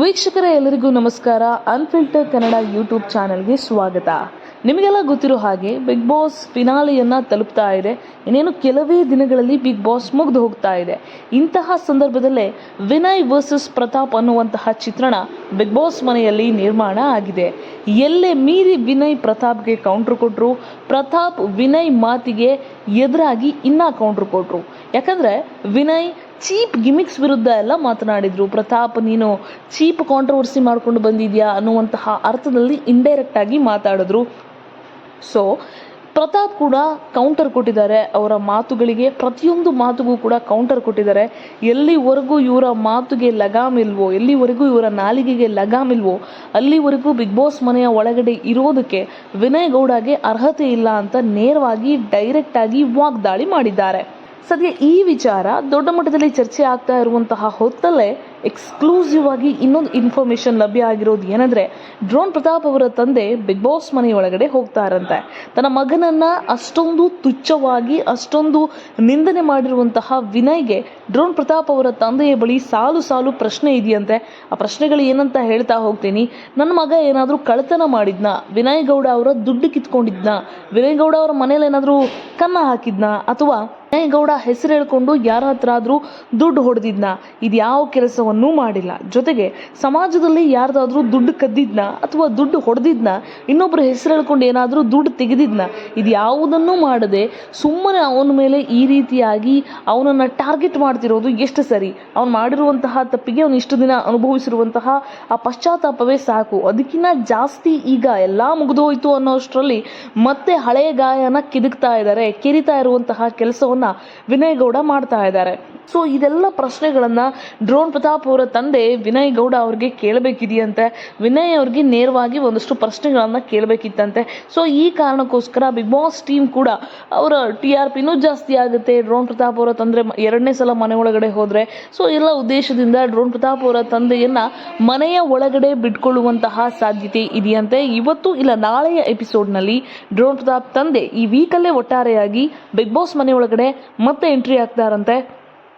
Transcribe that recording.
ವೀಕ್ಷಕರೇ, ಎಲ್ಲರಿಗೂ ನಮಸ್ಕಾರ. ಅನ್ಫಿಲ್ಟರ್ ಕನ್ನಡ ಯೂಟ್ಯೂಬ್ ಚಾನೆಲ್ಗೆ ಸ್ವಾಗತ. ನಿಮಗೆಲ್ಲ ಗೊತ್ತಿರೋ ಹಾಗೆ ಬಿಗ್ ಬಾಸ್ ಫಿನಾಲೆಯನ್ನ ತಲುಪ್ತಾ ಇದೆ. ಇನ್ನೇನು ಕೆಲವೇ ದಿನಗಳಲ್ಲಿ ಬಿಗ್ ಬಾಸ್ ಮುಗ್ದು ಹೋಗ್ತಾ ಇದೆ. ಇಂತಹ ಸಂದರ್ಭದಲ್ಲೇ ವಿನಯ್ ವರ್ಸಸ್ ಪ್ರತಾಪ್ ಅನ್ನುವಂತಹ ಚಿತ್ರಣ ಬಿಗ್ ಬಾಸ್ ಮನೆಯಲ್ಲಿ ನಿರ್ಮಾಣ ಆಗಿದೆ. ಎಲ್ಲೇ ಮೀರಿ ವಿನಯ್ ಪ್ರತಾಪ್ಗೆ ಕೌಂಟ್ರ್ ಕೊಟ್ಟರು ಪ್ರತಾಪ್ ವಿನಯ್ ಮಾತಿಗೆ ಎದುರಾಗಿ ಇನ್ನ ಕೌಂಟ್ರ್. ಕೊಟ್ಟರು ಯಾಕಂದ್ರೆ ವಿನಯ್ ಚೀಪ್ ಗಿಮಿಕ್ಸ್ ವಿರುದ್ಧ ಎಲ್ಲ ಮಾತನಾಡಿದರು. ಪ್ರತಾಪ್, ನೀನು ಚೀಪ್ ಕಾಂಟ್ರವರ್ಸಿ ಮಾಡ್ಕೊಂಡು ಬಂದಿದ್ಯಾ ಅನ್ನುವಂತಹ ಅರ್ಥದಲ್ಲಿ ಇಂಡೈರೆಕ್ಟ್ ಆಗಿ ಮಾತಾಡಿದ್ರು. ಸೊ ಪ್ರತಾಪ್ ಕೂಡ ಕೌಂಟರ್ ಕೊಟ್ಟಿದ್ದಾರೆ. ಅವರ ಮಾತುಗಳಿಗೆ ಪ್ರತಿಯೊಂದು ಮಾತುಗೂ ಕೂಡ ಕೌಂಟರ್ ಕೊಟ್ಟಿದ್ದಾರೆ. ಎಲ್ಲಿವರೆಗೂ ಇವರ ಮಾತುಗೆ ಲಗಾಮಿಲ್ವೋ ಎಲ್ಲಿವರೆಗೂ ಇವರ ನಾಲಿಗೆಗೆ ಲಗಾಮಿಲ್ವೋ ಅಲ್ಲಿವರೆಗೂ ಬಿಗ್ ಬಾಸ್ ಮನೆಯ ಒಳಗಡೆ ಇರೋದಕ್ಕೆ ವಿನಯ್ ಗೌಡಗೆ ಅರ್ಹತೆ ಇಲ್ಲ ಅಂತ ನೇರವಾಗಿ ಡೈರೆಕ್ಟ್ ಆಗಿ ವಾಗ್ದಾಳಿ ಮಾಡಿದ್ದಾರೆ. ಸದ್ಯ ಈ ವಿಚಾರ ದೊಡ್ಡ ಮಟ್ಟದಲ್ಲಿ ಚರ್ಚೆ ಆಗ್ತಾ ಇರುವಂತಹ ಹೊತ್ತಲ್ಲೇ ಎಕ್ಸ್ಕ್ಲೂಸಿವ್ ಆಗಿ ಇನ್ನೊಂದು ಇನ್ಫಾರ್ಮೇಷನ್ ಲಭ್ಯ ಆಗಿರೋದು ಏನಂದ್ರೆ, ಡ್ರೋನ್ ಪ್ರತಾಪ್ ಅವರ ತಂದೆ ಬಿಗ್ ಬಾಸ್ ಮನೆಯೊಳಗಡೆ ಹೋಗ್ತಾರಂತೆ ತನ್ನ ಮಗನನ್ನ ಅಷ್ಟೊಂದು ತುಚ್ಛವಾಗಿ, ಅಷ್ಟೊಂದು ನಿಂದನೆ ಮಾಡಿರುವಂತಹ ವಿನಯ್ಗೆ ಡ್ರೋನ್ ಪ್ರತಾಪ್ ಅವರ ತಂದೆಯ ಬಳಿ ಸಾಲು ಸಾಲು ಪ್ರಶ್ನೆ ಇದೆಯಂತೆ. ಆ ಪ್ರಶ್ನೆಗಳು ಏನಂತ ಹೇಳ್ತಾ ಹೋಗ್ತೀನಿ. ನನ್ನ ಮಗ ಏನಾದರೂ ಕಳ್ತನ ಮಾಡಿದ್ನ? ವಿನಯ್ ಗೌಡ ಅವರ ದುಡ್ಡು ಕಿತ್ಕೊಂಡಿದ್ನ? ವಿನಯ್ ಗೌಡ ಅವರ ಮನೇಲಿ ಏನಾದರೂ ಕನ್ನ ಹಾಕಿದ್ನ? ಅಥವಾ ವಿನಯ್ ಗೌಡ ಹೆಸರು ಹೇಳ್ಕೊಂಡು ಯಾರ ಹತ್ರ ಆದರೂ ದುಡ್ಡು ಹೊಡೆದಿದ್ನ? ಇದು ಯಾವ ಕೆಲಸವನ್ನೂ ಮಾಡಿಲ್ಲ. ಜೊತೆಗೆ ಸಮಾಜದಲ್ಲಿ ಯಾರ್ದಾದ್ರೂ ದುಡ್ಡು ಕದ್ದಿದ್ನ ಅಥವಾ ದುಡ್ಡು ಹೊಡೆದಿದ್ನ ಇನ್ನೊಬ್ಬರ ಹೆಸರು ಹೇಳ್ಕೊಂಡು ಏನಾದರೂ ದುಡ್ಡು ತೆಗೆದಿದ್ನ, ಇದು ಯಾವುದನ್ನೂ ಮಾಡದೆ ಸುಮ್ಮನೆ ಅವನ ಮೇಲೆ ಈ ರೀತಿಯಾಗಿ ಅವನನ್ನು ಟಾರ್ಗೆಟ್ ಮಾಡ್ತಿರೋದು ಎಷ್ಟು ಸರಿ. ಅವ್ನು ಮಾಡಿರುವಂತಹ ತಪ್ಪಿಗೆ ಅವನು ಇಷ್ಟು ದಿನ ಅನುಭವಿಸಿರುವಂತಹ ಆ ಪಶ್ಚಾತ್ತಾಪವೇ ಸಾಕು. ಅದಕ್ಕಿಂತ ಜಾಸ್ತಿ ಈಗ ಎಲ್ಲ ಮುಗಿದೋಯ್ತು ಅನ್ನೋಷ್ಟರಲ್ಲಿ ಮತ್ತೆ ಹಳೆಯ ಗಾಯನ ಕಿದುಕ್ತಾ ಇದ್ದಾರೆ, ಕೆರಿತಾ ಇರುವಂತಹ ಕೆಲಸವನ್ನ ವಿನಯ್ ಗೌಡ ಮಾಡ್ತಾ ಇದ್ದಾರೆ. ಸೊ ಇದೆಲ್ಲ ಪ್ರಶ್ನೆಗಳನ್ನು ಡ್ರೋನ್ ಪ್ರತಾಪ್ ಅವರ ತಂದೆ ವಿನಯ್ ಗೌಡ ಅವ್ರಿಗೆ ಕೇಳಬೇಕಿದೆಯಂತೆ. ವಿನಯ್ ಅವ್ರಿಗೆ ನೇರವಾಗಿ ಒಂದಷ್ಟು ಪ್ರಶ್ನೆಗಳನ್ನು ಕೇಳಬೇಕಿತ್ತಂತೆ. ಸೊ ಈ ಕಾರಣಕ್ಕೋಸ್ಕರ ಬಿಗ್ ಬಾಸ್ ಟೀಮ್ ಕೂಡ ಅವರ ಟಿ ಆರ್ ಪಿನೂ ಜಾಸ್ತಿ ಆಗುತ್ತೆ. ಡ್ರೋನ್ ಪ್ರತಾಪ್ ಅವರ ತಂದೆ ಎರಡನೇ ಸಲ ಮನೆ ಒಳಗಡೆ ಹೋದ್ರೆ. ಸೊ ಎಲ್ಲ ಉದ್ದೇಶದಿಂದ ಡ್ರೋನ್ ಪ್ರತಾಪ್ ಅವರ ತಂದೆಯನ್ನ ಮನೆಯ ಒಳಗಡೆ ಬಿಟ್ಕೊಳ್ಳುವಂತಹ ಸಾಧ್ಯತೆ ಇದೆಯಂತೆ. ಇವತ್ತು ಇಲ್ಲ, ನಾಳೆಯ ಎಪಿಸೋಡ್ನಲ್ಲಿ ಡ್ರೋನ್ ಪ್ರತಾಪ್ ತಂದೆ ಈ ವೀಕಲ್ಲೇ ಒಟ್ಟಾರೆಯಾಗಿ ಬಿಗ್ ಬಾಸ್ ಮನೆ ಒಳಗಡೆ ಮತ್ತೆ ಎಂಟ್ರಿ ಆಗ್ತಾರಂತೆ.